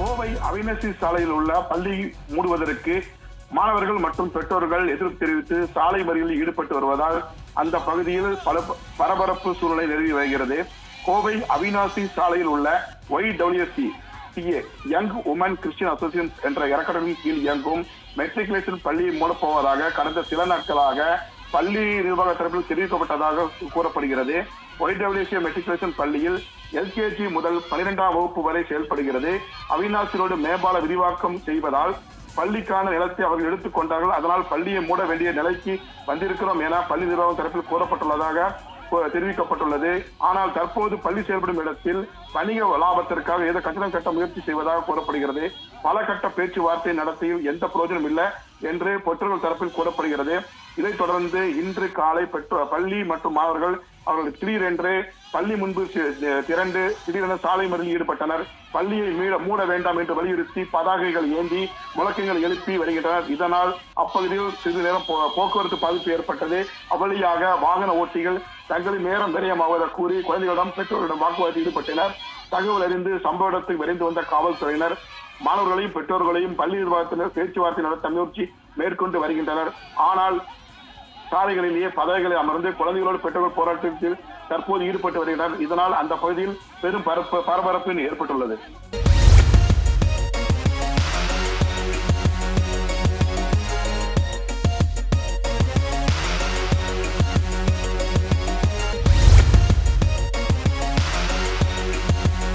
கோவை அவினசி சாலையில் உள்ள பள்ளி மூடுவதற்கு மாணவர்கள் மற்றும் பெற்றோர்கள் எதிர்ப்பு தெரிவித்து சாலை மறியலில் ஈடுபட்டு வருவதால் அந்த பகுதியில் பல பரபரப்பு சூழ்நிலை நிலவி வருகிறது. கோவை அவினாசி சாலையில் உள்ள Y WC CA young women Christian association என்ற இறக்கடலின் கீழ் இயங்கும் மெட்ரிகுலேஷன் பள்ளியை மூடப்போவதாக கடந்த சில நாட்களாக பள்ளி நிர்வாக தரப்பில் தெரிவிக்கப்பட்டதாக கூறப்படுகிறது. ஒய்டபிள்யூசி மெட்ரிகுலேஷன் பள்ளியில் எல்கேஜி முதல் பனிரெண்டாம் வகுப்பு வரை செயல்படுகிறது. அவினாசி மேம்பால விரிவாக்கம் செய்வதால் பள்ளிக்கான நிலத்தை அவர்கள் எடுத்துக் கொண்டார்கள். அதனால் பள்ளியை மூட வேண்டிய நிலைக்கு வந்திருக்கிறோம் என பள்ளி நிர்வாகம் தரப்பில் கூறப்பட்டுள்ளதாக தெரிவிக்கப்பட்டுள்ளது. ஆனால் தற்போது பள்ளி செயல்படும் இடத்தில் வணிக லாபத்திற்காக ஏதோ கட்டணம் கட்ட முயற்சி செய்வதாக கூறப்படுகிறது. பல கட்ட பேச்சுவார்த்தை நடத்தியும் எந்த பிரயோஜனம் இல்லை என்று பெற்றோர்கள் தரப்பில் கூறப்படுகிறது. இதைத் தொடர்ந்து இன்று காலை பெற்றோர் பள்ளி மற்றும் மாணவர்கள் அவர்கள் திடீரென்று பள்ளி முன்பு திரண்டு திடீரென சாலை மறியலில் ஈடுபட்டனர். பள்ளியை மீள மூட வேண்டாம் என்று வலியுறுத்தி பதாகைகள் ஏந்தி முழக்கங்கள் எழுப்பி வருகின்றனர். இதனால் அப்பகுதியில் சிறிது நேரம் போ- போக்குவரத்து பாதிப்பு ஏற்பட்டது. அவ்வழியாக வாகன ஓட்டிகள் தங்களின் நேரம் விரயமாவதாக கூறி குழந்தைகளிடம் பெற்றோர்களிடம் வாக்குவாதத்தில் ஈடுபட்டனர். தகவல் அறிந்து சம்பவ இடத்துக்கு விரைந்து வந்த காவல்துறையினர் மாணவர்களையும் பெற்றோர்களையும் பள்ளி நிர்வாகத்தினர் பேச்சுவார்த்தை நடத்த முயற்சி மேற்கொண்டு வருகின்றனர். ஆனால் சாலைகளிலேயே பதவிகளை அமர்ந்து குழந்தைகளோடு பெற்றோர்கள் போராட்டத்தில் தற்போது ஈடுபட்டு வருகிறார். இதனால் அந்த பகுதியில் பெரும் பரப்பு பரபரப்பு ஏற்பட்டுள்ளது.